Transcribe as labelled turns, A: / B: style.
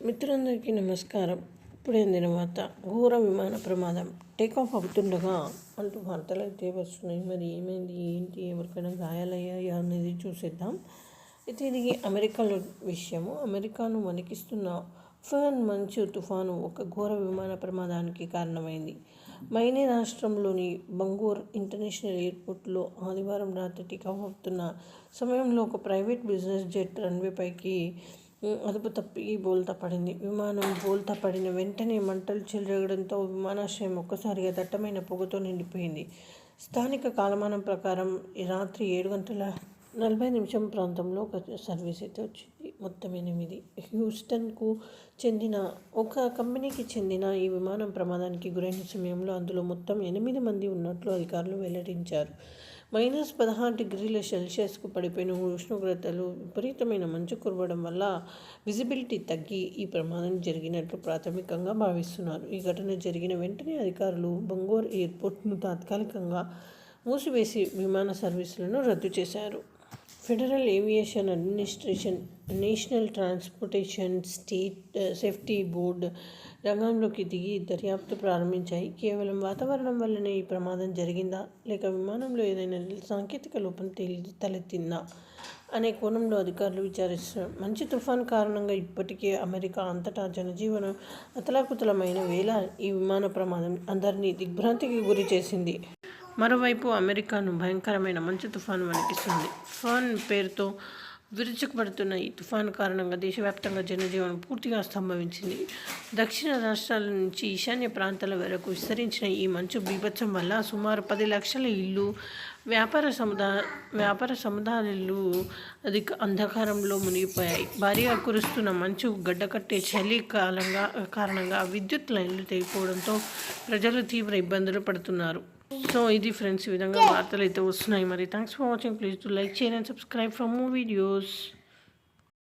A: మిత్రులందరికీ నమస్కారం. ఇప్పుడే తర్వాత ఘోర విమాన ప్రమాదం. టేకాఫ్ అవుతుండగా అంటూ వార్తలు అయితే వస్తున్నాయి. మరి ఏమైంది? ఏంటి? ఎవరికైనా గాయాలయ్యాయా అనేది చూసేద్దాం. అయితే ఇది అమెరికాలో విషయము. అమెరికాను వణికిస్తున్న ఫన్ మంచు తుఫాను ఒక ఘోర విమాన ప్రమాదానికి కారణమైంది. మైనే రాష్ట్రంలోని బంగూర్ ఇంటర్నేషనల్ ఎయిర్పోర్ట్లో ఆదివారం రాత్రి టేకాఫ్ అవుతున్న సమయంలో ఒక ప్రైవేట్ బిజినెస్ జెట్ రన్వేపైకి అదుపు తప్పి బోల్తా పడింది. విమానం బోల్తా పడిన వెంటనే మంటలు చెలరగడంతో విమానాశ్రయం ఒక్కసారిగా దట్టమైన పొగతో నిండిపోయింది. స్థానిక కాలమానం ప్రకారం రాత్రి ఏడు గంటల నలభై నిమిషం ప్రాంతంలో ఒక సర్వీస్ అయితే వచ్చింది. మొత్తం ఎనిమిది. హ్యూస్టన్కు చెందిన ఒక కంపెనీకి చెందిన ఈ విమానం ప్రమాదానికి గురైన సమయంలో అందులో మొత్తం ఎనిమిది మంది ఉన్నట్లు అధికారులు వెల్లడించారు. మైనస్ పదహారు డిగ్రీల సెల్సియస్కు పడిపోయిన ఉష్ణోగ్రతలు విపరీతమైన మంచు కురవడం వల్ల విజిబిలిటీ తగ్గి ఈ ప్రమాదం జరిగినట్లు ప్రాథమికంగా భావిస్తున్నారు. ఈ ఘటన జరిగిన వెంటనే అధికారులు బంగోర్ ఎయిర్పోర్ట్ను తాత్కాలికంగా మూసివేసి విమాన సర్వీసులను రద్దు చేశారు. Federal aviation administration national transportation state safety board రంగంలోకి దిగి దర్యాప్తు ప్రారంభించాయి. కేవలం వాతావరణం వల్లనే ఈ ప్రమాదం జరిగిందా? లేక విమానంలో ఏదైనా సాంకేతిక లోపం తేలి తలెత్తిందా? అనే కోణంలో అధికారులు విచారిస్తున్నారు. మంచి తుఫాన్ కారణంగా ఇప్పటికే అమెరికా అంతటా జనజీవనం అతలాకుతలమైన వేళ ఈ విమాన ప్రమాదం అందరినీ దిగ్భ్రాంతికి గురి చేసింది. మరోవైపు అమెరికాను భయంకరమైన మంచు తుఫాను వణికిస్తుంది. ఫాన్ పేరుతో విరుచుకుపడుతున్న ఈ తుఫాను కారణంగా దేశవ్యాప్తంగా జనజీవనం పూర్తిగా స్తంభవించింది దక్షిణ రాష్ట్రాల నుంచి ఈశాన్య ప్రాంతాల వరకు విస్తరించిన ఈ మంచు బీభత్సం వల్ల సుమారు పది లక్షల ఇల్లు వ్యాపార సముదా వ్యాపార సముదాయాలు అధిక అంధకారంలో మునిగిపోయాయి. భారీగా కురుస్తున్న మంచు గడ్డకట్టే చలి కాలంగా కారణంగా విద్యుత్ లైన్లు తెగిపోవడంతో ప్రజలు తీవ్ర ఇబ్బందులు పడుతున్నారు. సో ఇది ఫ్రెండ్స్ ఈ విధంగా వార్తలు అయితే వస్తున్నాయి. మరి thanks for watching please to like చేయండి and subscribe for more videos